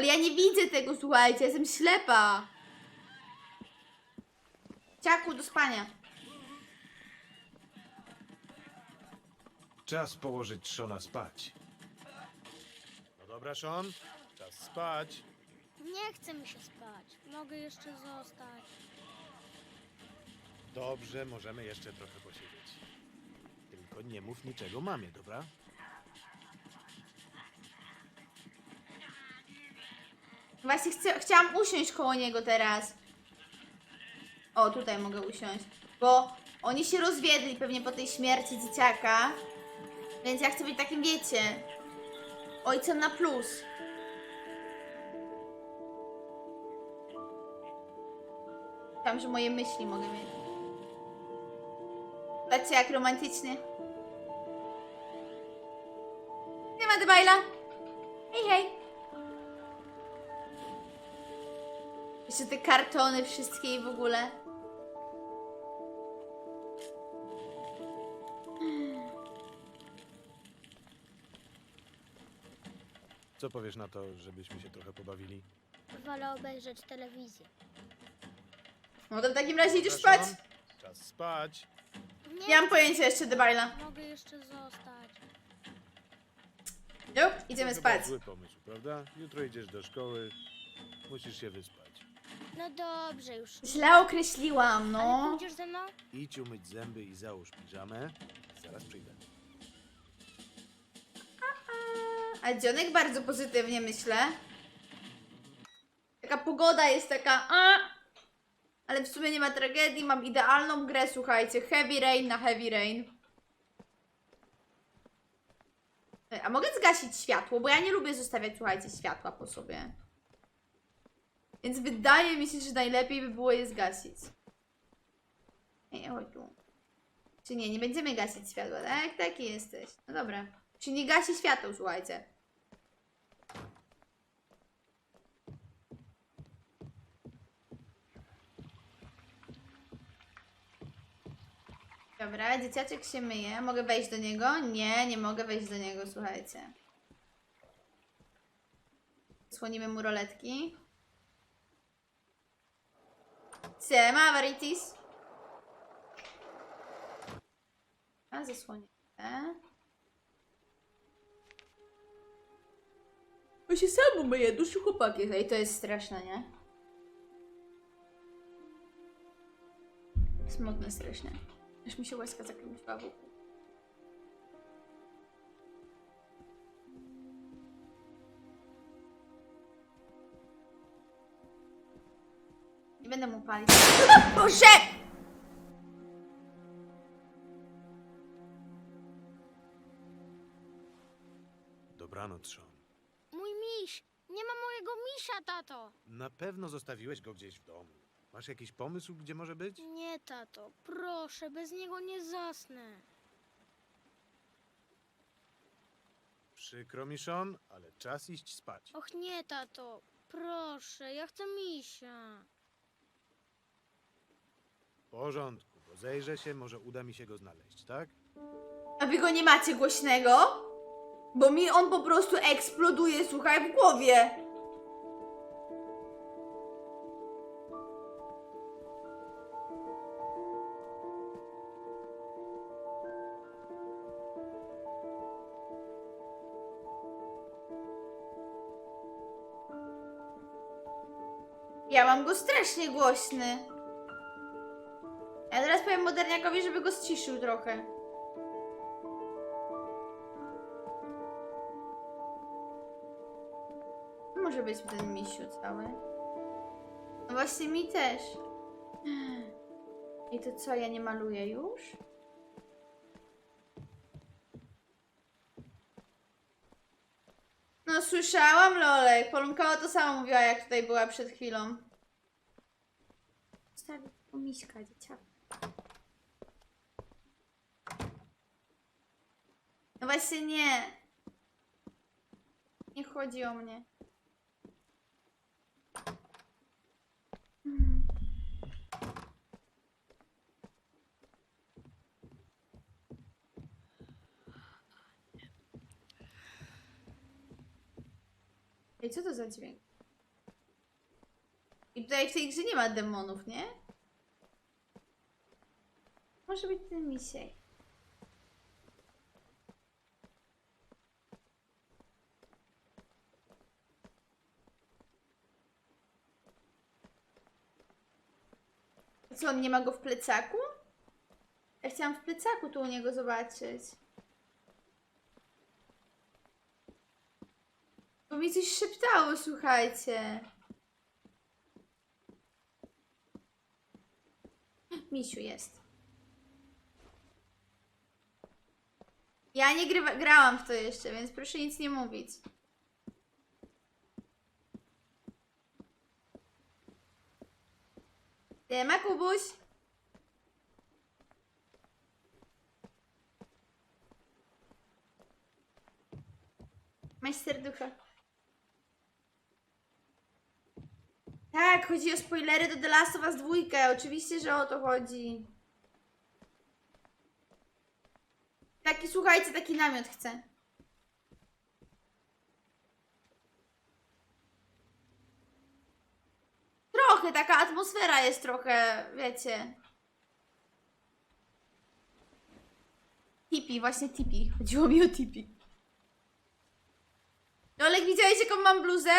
Ale ja nie widzę tego, słuchajcie, jestem ślepa. Ciaku, do spania. Czas położyć Szona spać. No dobra, Sean, czas spać. Nie chce mi się spać. Mogę jeszcze zostać. Dobrze, możemy jeszcze trochę posiedzieć. Tylko nie mów niczego mamie, dobra? Właśnie chcę, chciałam usiąść koło niego teraz. O, tutaj mogę usiąść. Bo oni się rozwiedli pewnie po tej śmierci dzieciaka. Więc ja chcę być takim, wiecie, ojcem na plus. Tam, że moje myśli mogę mieć. Patrzcie, jak romantycznie. Nie ma debajla. Hej, hej. Jeszcze te kartony wszystkie i w ogóle. Co powiesz na to, żebyśmy się trochę pobawili? Wolę obejrzeć telewizję. No to w takim razie idziesz spać. Czas spać. Nie mam pojęcia jeszcze debajla. Mogę jeszcze zostać. Nope, idziemy To chyba spać. Zły pomysł, prawda? Jutro idziesz do szkoły, musisz się wyspać. No dobrze już. Źle określiłam, Ale no. pójdziesz ze mną? Idź umyć zęby i załóż piżamę. Zaraz przyjdę. A dzionek bardzo pozytywnie myślę. Taka pogoda jest taka. A! Ale w sumie nie ma tragedii, mam idealną grę, słuchajcie. Heavy rain na heavy rain. Ej, A mogę zgasić światło, bo ja nie lubię zostawiać, słuchajcie, światła po sobie. Więc wydaje mi się, że najlepiej by było je zgasić. Ej, chodź tu. Czy nie, nie będziemy gasić światła, tak? Taki jesteś. No dobra. Czy nie gasi światło, słuchajcie. Dobra, dzieciaczek się myje. Mogę wejść do niego? Nie, nie mogę wejść do niego, słuchajcie. Słonimy mu roletki. Siema, Veritis. A, zasłonięte. Bo się sam myje, duszy chłopak jest. Ej, to jest straszne, nie? Smutne, straszne. Aż mi się łaska zakręciła wokół. Nie będę mu palić. Boże! Dobranoc, Sean. Mój miś! Nie ma mojego misia, tato! Na pewno zostawiłeś go gdzieś w domu. Masz jakiś pomysł, gdzie może być? Nie, tato. Proszę, bez niego nie zasnę. Przykro mi, Sean, ale czas iść spać. Och nie, tato. Proszę, ja chcę misia. Porządku, rozejrzę się, może uda mi się go znaleźć, tak? A wy go nie macie głośnego? Bo mi on po prostu eksploduje, słuchaj, w głowie. Ja mam go strasznie głośny. Powiem moderniakowi, żeby go ściszył trochę. Może być ten misiu cały. No właśnie mi też. I to co, ja nie maluję już? No słyszałam, Lolek. Polunkowa to samo mówiła, jak tutaj była przed chwilą. Stawi o miśka, dzieciaka. No właśnie nie. Nie chodzi o mnie. Mm. Ej, co to za dźwięk? I tutaj w tej grze nie ma demonów, nie? Może być ten misiek. A Co, on nie ma go w plecaku? Ja chciałam w plecaku tu u niego zobaczyć. Bo mi coś szeptało, słuchajcie. Misiu jest. Ja nie grywa, grałam w to jeszcze, więc proszę nic nie mówić. Siema, Kubuś. Masz serducho. Tak, chodzi o spoilery do The Last of Us 2. Oczywiście, że o to chodzi. Taki, słuchajcie, taki namiot chcę. Trochę, taka atmosfera jest trochę, wiecie. Tipi, właśnie tipi. Chodziło mi o tipi. Olek, widziałeś jaką mam bluzę?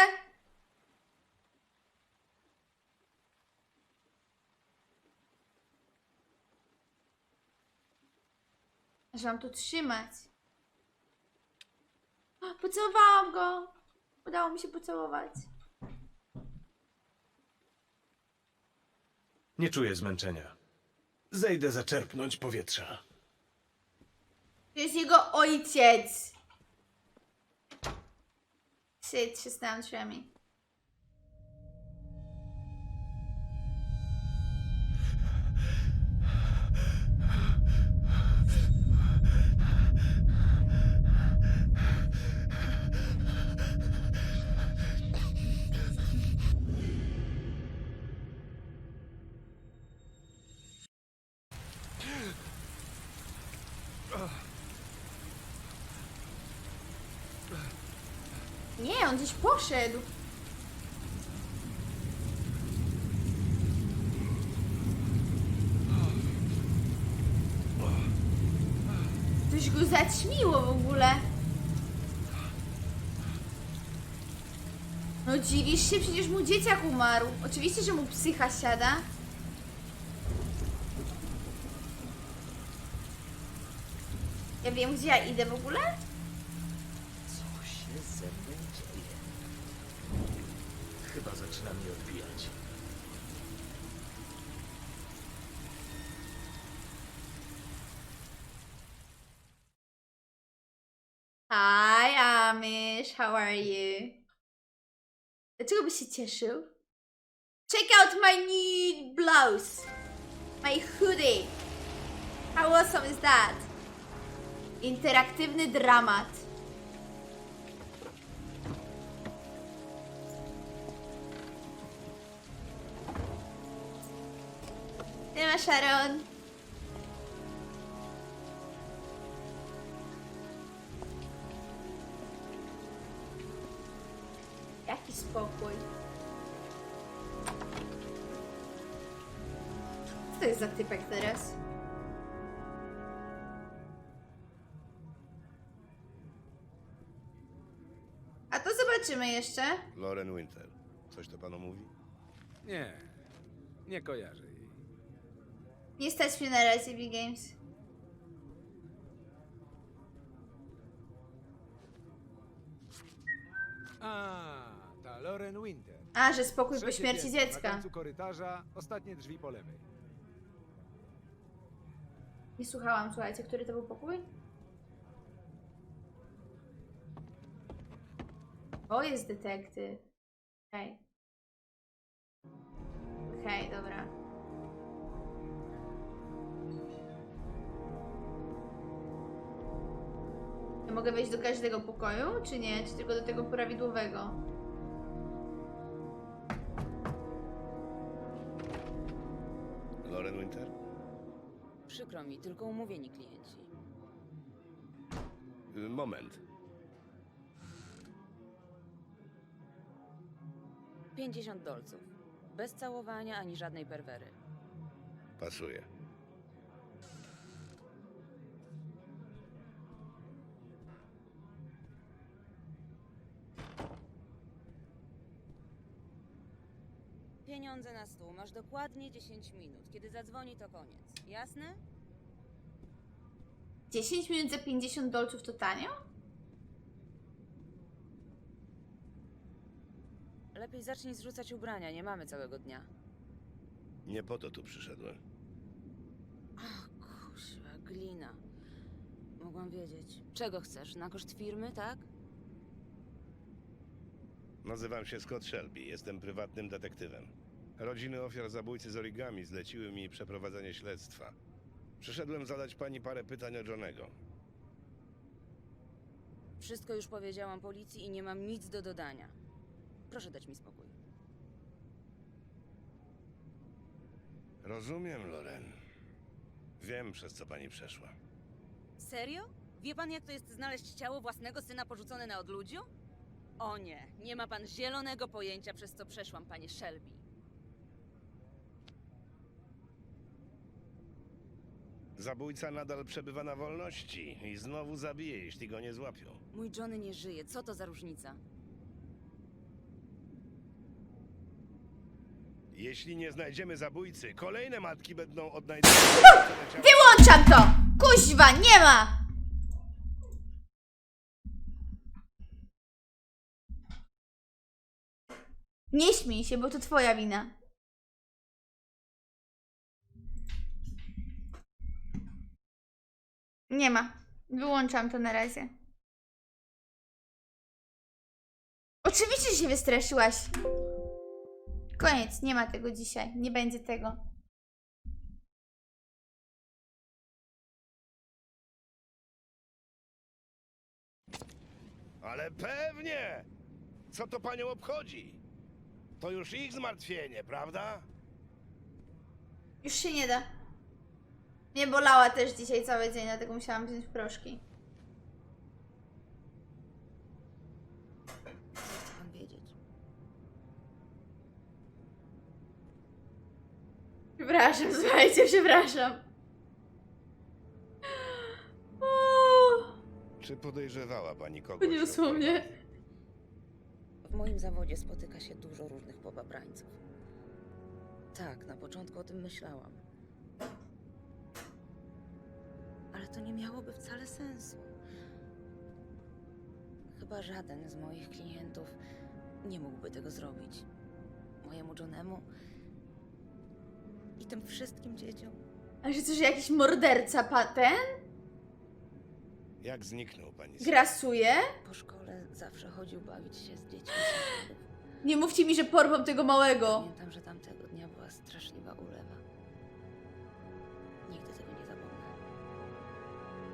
Że mam tu trzymać. O, Pocałowałam go. Udało mi się pocałować. Nie czuję zmęczenia. Zejdę zaczerpnąć powietrza. To jest jego ojciec. Shit, się stałam drzwiami. Nie, on gdzieś poszedł. Coś go zaćmiło w ogóle. No dziwisz się, przecież mu dzieciak umarł. Oczywiście, że mu psycha siada. Ja wiem, gdzie ja idę w ogóle? Się ze mną dzieje? Chyba zaczyna mi odbijać. Hi Amish, how are you? Dlaczego byś się cieszył? Check out my new blouse. My hoodie. How awesome is that? Interaktywny dramat. Siema Sharon. Jaki spokój. Co to jest za typek teraz? A to zobaczymy jeszcze. Lauren Winter. Coś to panu mówi? Nie, nie kojarzę jej. Nie stać mnie na razie w Games. A, ta Lauren Winter. A, że spokój po Trzecie śmierci piętro, Na dziecka. końcu korytarza, ostatnie drzwi po lewej. Nie słuchałam, słuchajcie, który to był pokój? O, jest detektyw. Okej. Okej, dobra. Mogę wejść do każdego pokoju, czy nie? Czy tylko do tego prawidłowego? Lauren Winter? Przykro mi, tylko umówieni klienci. Y, Moment. 50 dolców. Bez całowania ani żadnej perwery. Pasuje. Pieniądze na stół. Masz dokładnie 10 minut. Kiedy zadzwoni, to koniec. Jasne? 10 minut za 50 dolców to tanio? Lepiej zacznij zrzucać ubrania. Nie mamy całego dnia. Nie po to tu przyszedłem. Ach, kuźwa, glina. Mogłam wiedzieć. Czego chcesz? Na koszt firmy, tak? Nazywam się Scott Shelby, jestem prywatnym detektywem. Rodziny ofiar zabójcy z origami zleciły mi przeprowadzenie śledztwa. Przyszedłem zadać pani parę pytań o Johnego. Wszystko już powiedziałam policji i nie mam nic do dodania. Proszę dać mi spokój. Rozumiem, Loren. Wiem, przez co pani przeszła. Serio? Wie pan, jak to jest znaleźć ciało własnego syna porzucone na odludziu? O nie, nie ma pan zielonego pojęcia, przez co przeszłam, panie Shelby. Zabójca nadal przebywa na wolności i znowu zabije, jeśli go nie złapią. Mój Johnny nie żyje, co to za różnica? Jeśli nie znajdziemy zabójcy, kolejne matki będą odnajdywać. Wyłączam to! Kuźwa, nie ma! Nie śmiej się, bo to twoja wina. Nie ma. Wyłączam to na razie. Oczywiście się wystraszyłaś. Koniec, nie ma tego dzisiaj. Nie będzie tego. Ale pewnie! Co to panią obchodzi? To już ich zmartwienie, prawda? Już się nie da. Mnie bolała też dzisiaj cały dzień, dlatego musiałam wziąć proszki. Chce pan wiedzieć. Przepraszam, słuchajcie, przepraszam. Czy podejrzewała pani kogoś? Poniosło mnie. W moim zawodzie spotyka się dużo różnych pobabrańców. Tak, na początku o tym myślałam. To nie miałoby wcale sensu. Chyba żaden z moich klientów nie mógłby tego zrobić. Mojemu Johnemu i tym wszystkim dzieciom. A że coś jakiś morderca pa ten? Jak zniknął pani? Grasuje? Po szkole zawsze chodził bawić się z dziećmi sąsiadów. Nie mówcie mi, że porwą tego małego. Pamiętam, że tamtego dnia była straszliwa ulewa. Nigdy tego nie.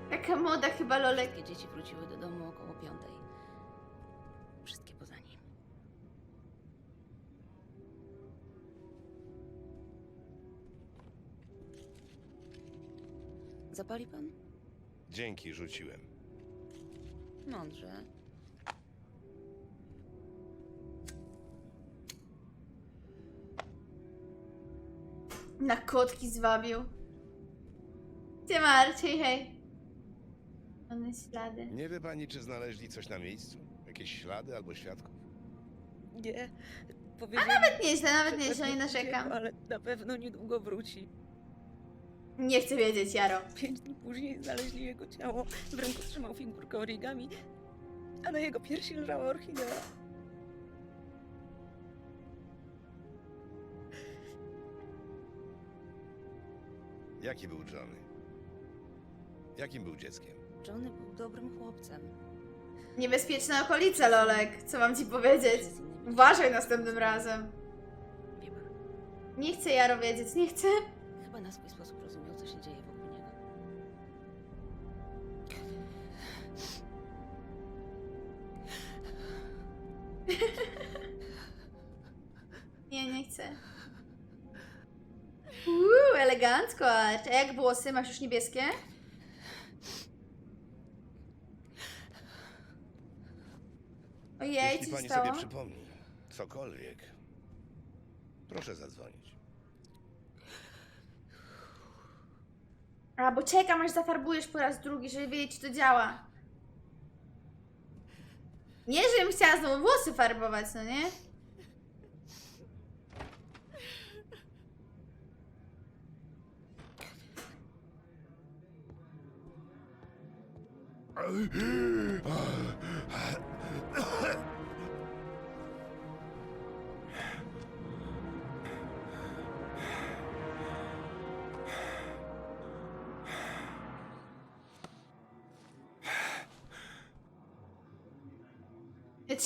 Taka moda chyba, Lolek. Wszystkie dzieci wróciły do domu około piątej. Wszystkie poza nim. Zapali pan? Dzięki, rzuciłem. Mądrze. Na kotki zwabił. Ty Marciej, hej. One ślady. Nie wie pani, czy znaleźli coś na miejscu? Jakieś ślady albo świadków? Nie. Powiedział, Nawet nieźle, nawet nieźle, nie narzekam. Ale na pewno niedługo wróci. Nie chcę wiedzieć, Jaro. Pięć dni później znaleźli jego ciało. W ręku trzymał figurkę origami, a na jego piersi leżała orchidea. Jaki był Johnny? Jakim był dzieckiem? Johnny był dobrym chłopcem. Niebezpieczna okolica, Lolek. Co mam ci powiedzieć? Innymi Uważaj następnym razem. Wie pan, Nie chcę Jaro wiedzieć, nie chcę. chyba na swój sposób rozumiał, co się dzieje wokół niego. Nie, nie chcę. Uuu, elegancko. A jak włosy? Masz już niebieskie? Jeśli pani stało? sobie przypomni, cokolwiek, Proszę zadzwonić. A, bo czekam aż zafarbujesz po raz drugi, żeby wiedzieć, czy to działa. Nie, żebym chciała znowu włosy farbować, no nie?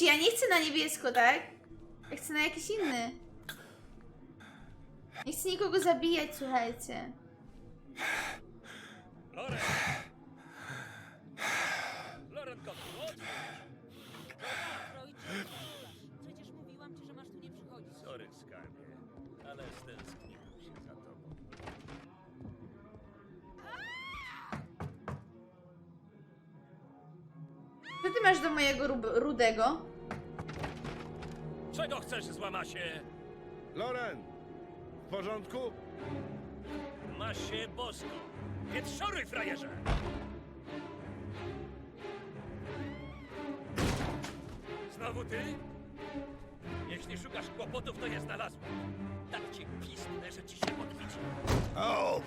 Znaczy ja nie chcę na niebiesko, tak? Ja chcę na jakiś inny. Nie chcę nikogo zabijać, słuchajcie. Loren! Loren, przecież mówiłam ci, że masz tu nie przychodzić. Sorry, skarbie, ale stęskniłem się za tobą. Co ty masz do mojego rudego? Chcesz, złamasie? Loren! W porządku? Masie bosko! Więc szoruj, frajerze! Znowu ty? Jeśli szukasz kłopotów, to je znalazłem. Tak cię pisnę, że ci się odbici. O!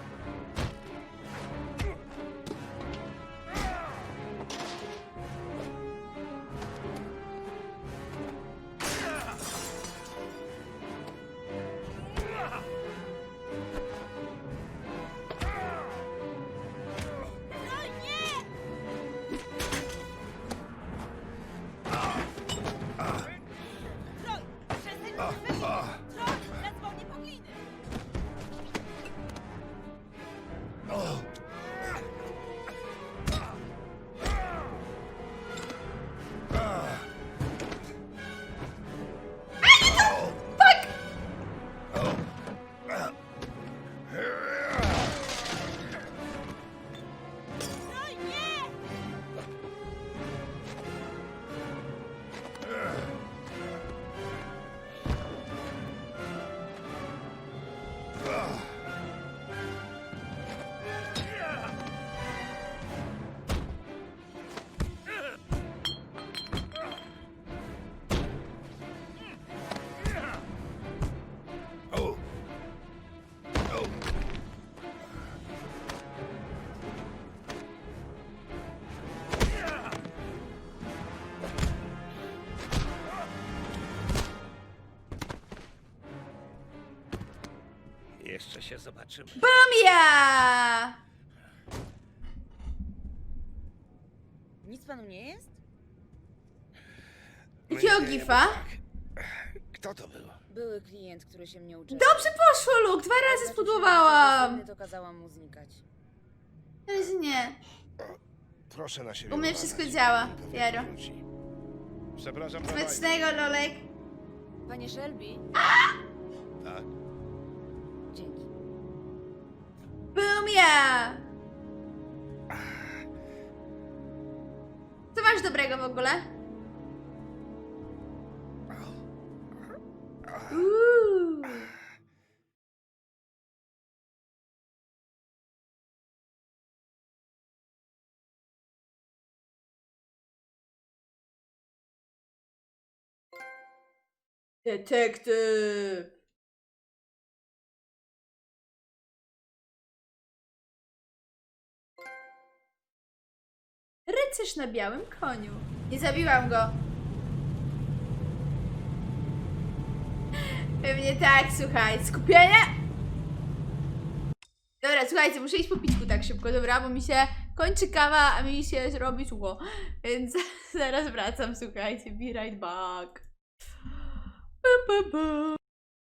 Się zobaczymy. Bamia! Nic panu nie jest? Jakiego Nie, nie, gifa? Kto to był? Były klient, który się mnie uczył. Dobrze poszło, Luke! Dwa razy spudłowałam! To kazałam mu znikać. Ale nie. Proszę na siebie U mnie uważać. wszystko działa, Pewnie Jaro. wróci. Przepraszam. Smacznego, Lolek. Panie Shelby? Tak? Bumia! Co masz dobrego w ogóle? Uuu. Detektyw! Rycerz na białym koniu. Nie zabiłam go. Pewnie tak, słuchaj. Skupienie! Dobra, słuchajcie, muszę iść po pićku tak szybko, dobra? Bo mi się kończy kawa, a mi się robi sucho. Więc zaraz wracam, słuchajcie. Be right back.